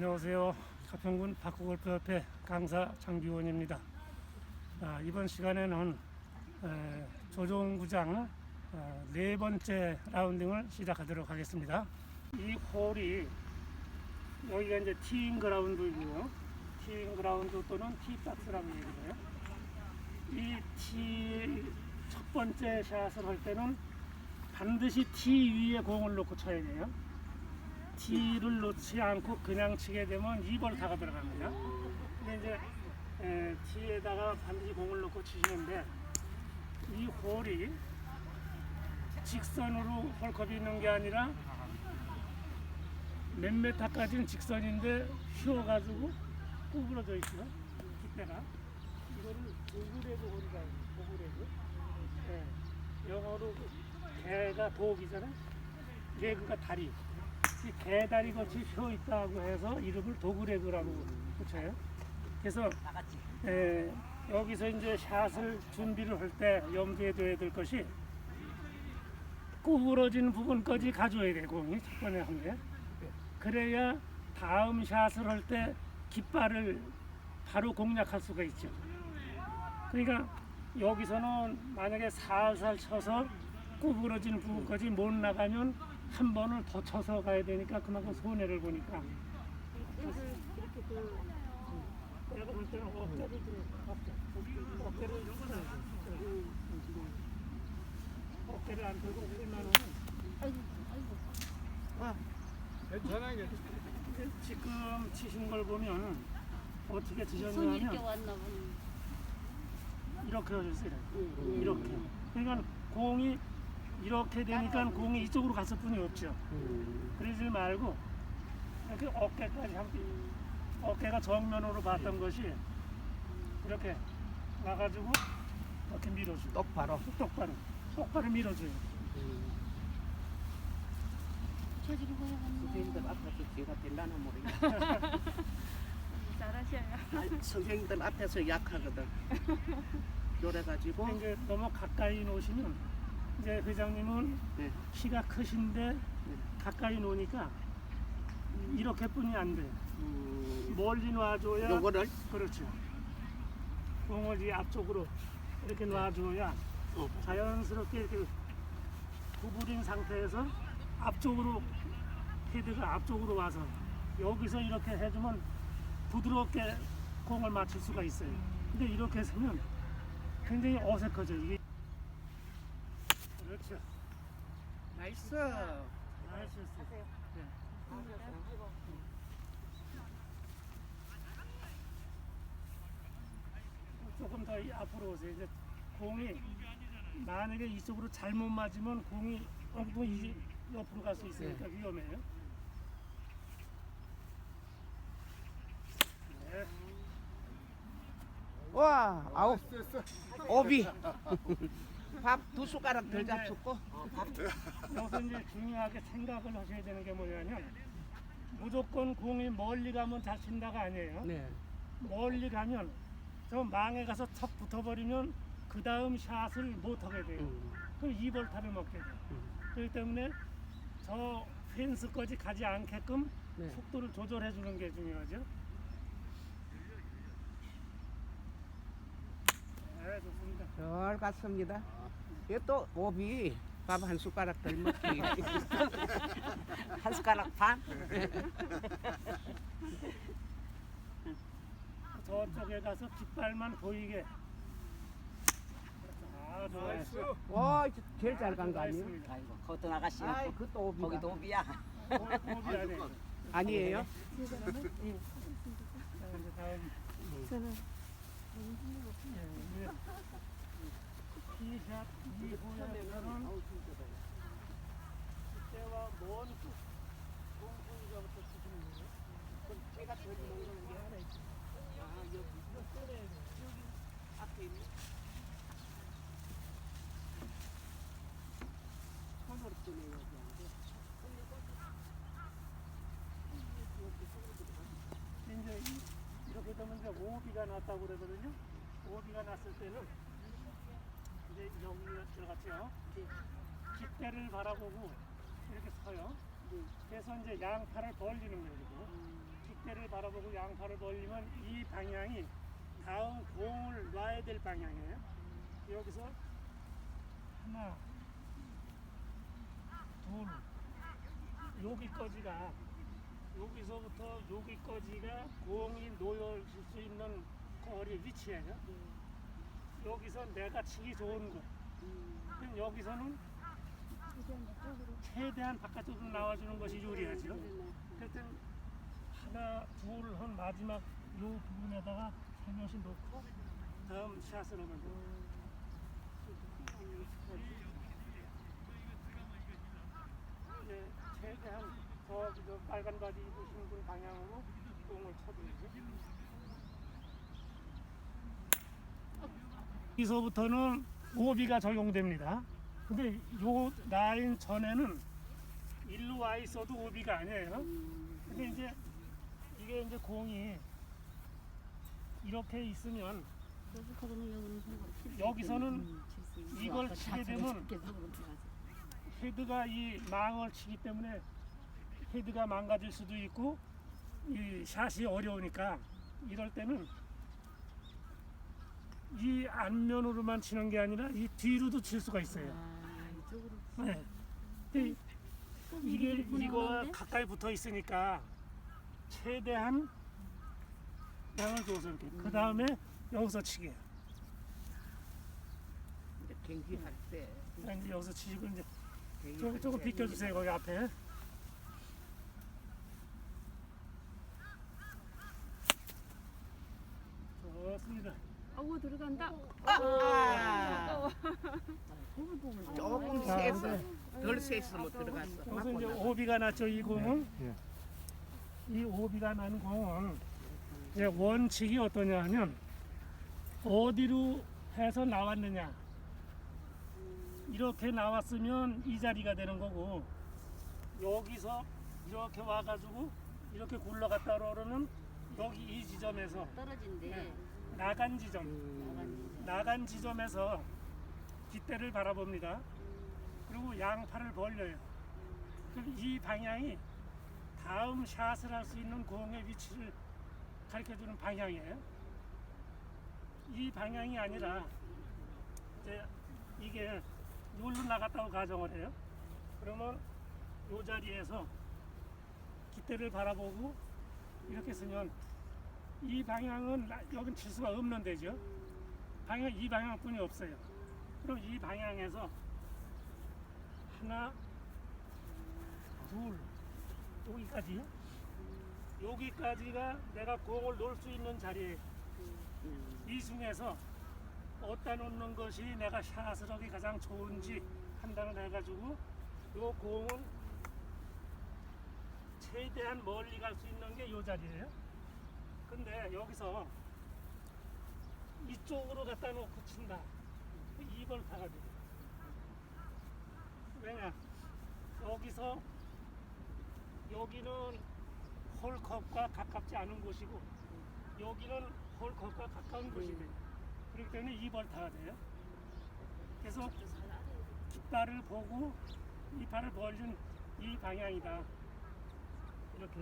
안녕하세요. 가평군 박구골프협회 강사 장기원입니다. 아, 이번 시간에는 에, 조종구장 어, 네 번째 라운딩을 시작하도록 하겠습니다. 이 홀이 여기가 이제 티잉 그라운드이고요. 티잉 그라운드 또는 티박스라고 얘기해요. 이 티 첫 번째 샷을 할 때는 반드시 티 위에 공을 놓고 쳐야 돼요. 티를 놓지 않고 그냥 치게 되면 2번 타가 들어갑니다. 근데 이제 에, 티에다가 반드시 공을 놓고 치시는데 이 홀이 직선으로 홀컵이 있는 게 아니라 몇 메타까지는 직선인데 휘어가지고 구부러져 있어요. 깃대가. 이거를 홀이라고 해요. 도그레그. 예. 영어로 개가 독이잖아요. 레그가 다리. 이 개다리 같이 휘어 있다고 해서 이름을 도그레그라고 붙여요. 그래서 예, 여기서 이제 샷을 준비를 할 때 염두에 둬야 될 것이 구부러진 부분까지 가져야 돼 공이 첫 번에 한 게. 그래야 다음 샷을 할 때 깃발을 바로 공략할 수가 있죠. 그러니까 여기서는 만약에 살살 쳐서 구부러진 부분까지 못 나가면 한 번을 더 쳐서 가야 되니까 그만큼 손해를 보니까. 내가 볼 때는 어깨를 들어, 어깨. 어깨를 어깨를 안 들고 오기만 하면 괜찮아요. 지금 치신 걸 보면 어떻게 손이 이렇게 치셨냐면 왔나 보네. 이렇게 하셨어요. 이렇게. 그러니까 공이 이렇게 되니까 공이 이쪽으로 갔을 뿐이 없죠. 그러지 말고 이렇게 어깨까지 한 어깨가 정면으로 봤던 것이 이렇게 와가지고 이렇게 밀어줘요. 똑바로. 똑바로 똑바로 밀어줘요. 보여갔네. 선생님들 앞에서 제가 될라나 모르겠어. 잘하셔요. 선생님들 앞에서 약하거든. 그래가지고 이제 너무 가까이 놓으시면 이제 회장님은 네. 키가 크신데 가까이 놓으니까 이렇게뿐이 안 돼. 음, 멀리 놔줘야 요거를 그렇죠. 공을 이 앞쪽으로 이렇게 놔줘야 어, 자연스럽게 이렇게 구부린 상태에서 앞쪽으로 헤드가 앞쪽으로 와서 여기서 이렇게 해주면 부드럽게 공을 맞출 수가 있어요. 근데 이렇게 해서면 굉장히 어색하죠. 이게 그렇죠. 나이스. 잘하셨어요. 네. 조금 더 이- 앞으로 오세요. 이제 공이 만약에 이쪽으로 잘못 맞으면 공이 엉뚱히 이- 옆으로 갈 수 있으니까 위험해요. 네. 와, 아홉. 오비. 밥 두 숟가락 덜 잡숫고. 여기서 이제 중요하게 생각을 하셔야 되는 게 뭐냐면 무조건 공이 멀리 가면 잘 친다가 아니에요. 네. 멀리 가면 저 망에 가서 척 붙어버리면 그 다음 샷을 못 하게 돼요. 음. 그럼 2벌타를 먹게 돼요. 그렇기 때문에 저 펜스까지 가지 않게끔 네. 속도를 조절해 주는 게 중요하죠. 네, 잘 갔습니다. 이또 오비. 밥 한 숟가락 덜 먹기. 한 숟가락 반. 저쪽에 가서 깃발만 보이게. 아, 좋아요. 와, 이제 제일 잘 간 거 아니에요? 아이고 나가시오 아이, 그것도 오비가. 거기도 오비야 해요. 아니에요? 자, 이제 다음. 예, 이제 티샷 2호에서는 그때와 먼 공통자부터 치시는 거예요. 그럼 제가 덜 먹는 게 하나 있어. 아, 여기. 이거 꺼내야 돼요. 앞에 있네. 손으로 뜨네, 여기. 이제 이- 이렇게 되면 이제 오비가 났다고 그러거든요. 오비가 났을 때는 이제 여기 들어갔죠. 깃대를 바라보고 이렇게 서요. 그래서 이제 양팔을 벌리는 거예요. 깃대를 바라보고 양팔을 벌리면 이 방향이 다음 공을 놔야 될 방향이에요. 여기서 하나, 둘, 여기까지가 여기서부터 여기까지가 공이 놓여질 수 있는 거리 위치예요. 여기서 내가 치기 좋은 곳. 그럼 여기서는 최대한 바깥쪽으로 나와주는 것이 유리하죠. 하여튼 하나, 둘, 한 마지막 요 부분에다가 살며시 놓고 다음 샷을 하면 돼요. 이제 최대한 저기 저 빨간 바지 입으신 분 방향으로 공을 쳐주죠. 여기서부터는 오비가 적용됩니다. 근데 요 라인 전에는 일로 와 있어도 오비가 아니에요. 근데 이제 이게 이제 공이 이렇게 있으면 여기서는 이걸 치게 되면 헤드가 이 망을 치기 때문에 헤드가 망가질 수도 있고 이 샷이 어려우니까 이럴 때는 이 앞면으로만 치는 게 아니라 이 뒤로도 칠 수가 있어요. 네. 근데 이게 이거와 가까이 붙어 있으니까 최대한 양을 줘서 이렇게 그 다음에 여기서 치게. 이제 경기할 때 이제 여기서 치시고 이제 조금 조금 때 비켜주세요 거기 앞에. 좋습니다. 아우 들어간다. 아, 조금 자, 세서 덜 세서 못 들어갔어. 맞고 이제. 오비가 났죠 이 공은. 이 오비가 난 공은 이제 원칙이 어떠냐 하면 어디로 해서 나왔느냐 이렇게 나왔으면 이 자리가 되는 거고 여기서 이렇게 와가지고 이렇게 굴러갔다 그러면 여기 이 지점에서 떨어진대. 네. 나간 지점 음, 나간 지점에서 깃대를 바라봅니다. 그리고 양팔을 벌려요. 그럼 이 방향이 다음 샷을 할 수 있는 공의 위치를 가르쳐주는 방향이에요. 이 방향이 아니라 이제 이게 여기로 나갔다고 가정을 해요. 그러면 이 자리에서 깃대를 바라보고 이렇게 쓰면 이 방향은 나- 여긴 칠 수가 없는 데죠. 방향 이 방향뿐이 없어요. 그럼 이 방향에서 하나, 둘, 여기까지. 여기까지가 내가 공을 놓을 수 있는 자리에 음, 이 중에서 어디다 놓는 것이 내가 샷을 하기 가장 좋은지 판단을 해가지고 요 공은 최대한 멀리 갈 수 있는 게 요 자리예요. 근데 여기서 이쪽으로 갖다 놓고 친다. 이걸 타가 돼. 왜냐? 여기서 여기는 홀컵과 가깝지 않은 곳이고 여기는 홀컵과 가까운 곳이 돼. 그렇기 때문에 이벌 타가 돼요. 그래서 깃발을 보고 이 발을 벌린 이 방향이다. 이렇게.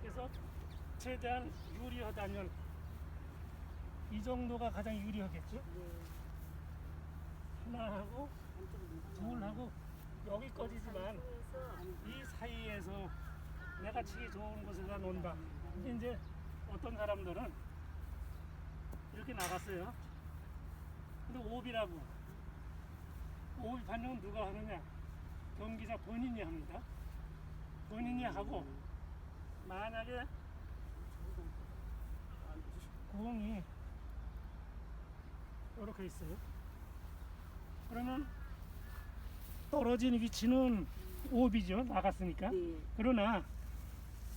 그래서 최대한 유리하다면 이 정도가 가장 유리하겠죠. 하나 하고 둘 하고 여기까지지만 이 사이에서 내가 치기 좋은 곳에다 놓는다. 근데 이제 어떤 사람들은 이렇게 나갔어요. 근데 오비라고. 오비 판정은 누가 하느냐? 경기자 본인이 합니다. 본인이 하고 만약에 공이 이렇게 있어요. 그러면 떨어진 위치는 오비죠. 나갔으니까. 그러나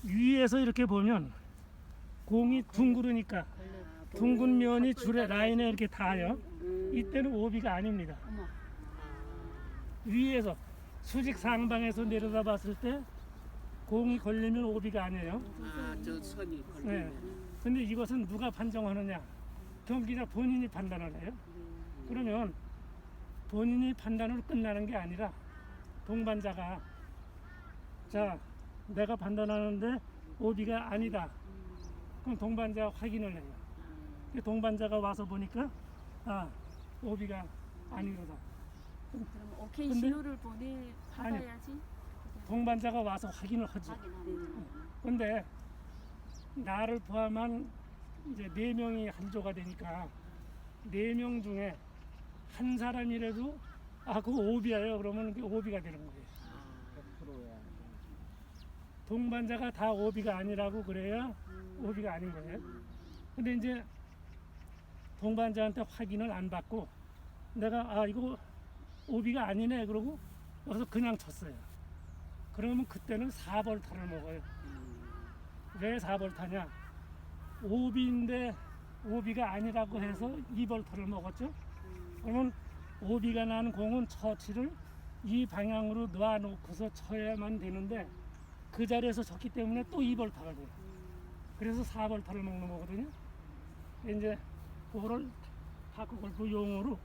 위에서 이렇게 보면 공이 둥그르니까 둥근 면이 줄에 라인에 이렇게 닿아요. 이때는 오비가 아닙니다. 위에서 수직 상방에서 내려다 봤을 때 공이 걸리면 오비가 아니에요. 아, 저 선이 네. 걸리면 근데 이것은 누가 판정하느냐? 경기자 본인이 판단을 해요. 그러면 본인이 판단으로 끝나는 게 아니라 동반자가 자 내가 판단하는데 오비가 아니다. 그럼 동반자 확인을 해요. 그 동반자가 와서 보니까 아 오비가 아니로다. 그럼 오케이 근데- 신호를 보내 받아야지. 동반자가 와서 확인을 하지. 확인하는 근데 나를 포함한 이제 네 명이 한 조가 되니까 네 명 중에 한 사람이라도 아 그거 오비예요. 그러면 그게 오비가 되는 거예요. 동반자가 다 오비가 아니라고 그래야 오비가 아닌 거예요. 근데 이제 동반자한테 확인을 안 받고 내가 아 이거 오비가 아니네 그러고 여기서 그냥 쳤어요. 그러면 그때는 4벌 타를 먹어요. 왜 4벌타냐? 오비인데 오비가 아니라고 해서 2벌타를 먹었죠. 그러면 오비가 난 공은 처치를 이 방향으로 놔놓고서 쳐야만 되는데 그 자리에서 쳤기 때문에 또 2벌타가 돼요. 그래서 4벌타를 먹는 거거든요. 이제 그거를 파크 골프 용어로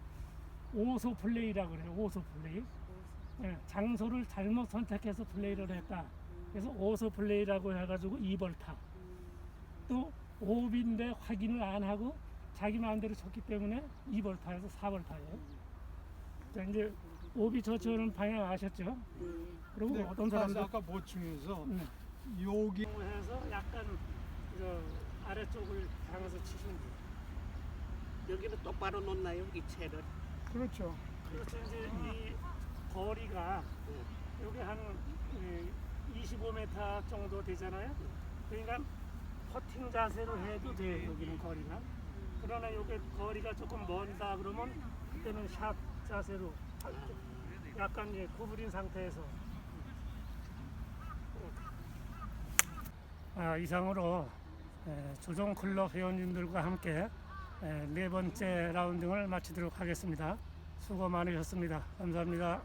오소 플레이라고 그래요. 오소 플레이. 예, 장소를 잘못 선택해서 플레이를 했다. 그래서 오소 플레이라고 해가지고 2벌타. 또 오비인데 확인을 안 하고 자기 마음대로 쳤기 때문에 2벌타에서 4벌타예요. 자, 이제 오비 저치는 방향 아셨죠? 그리고 네, 어떤 사람들 아까 보충해서 네. 여기 해서 약간 저 아래쪽을 향해서 치시면 돼요. 여기는 똑바로 놓나요? 이 채를. 그렇죠. 그렇죠. 이제 이 거리가 여기 한 25m 정도 되잖아요. 그러니까 퍼팅 자세로 해도 돼요. 여기는 거리가. 그러나 여기 거리가 조금 먼다 그러면 그때는 샷 자세로 약간 이제 구부린 상태에서 아, 이상으로 에, 조정 클럽 회원님들과 함께 에, 네 번째 라운딩을 마치도록 하겠습니다. 수고 많으셨습니다. 감사합니다.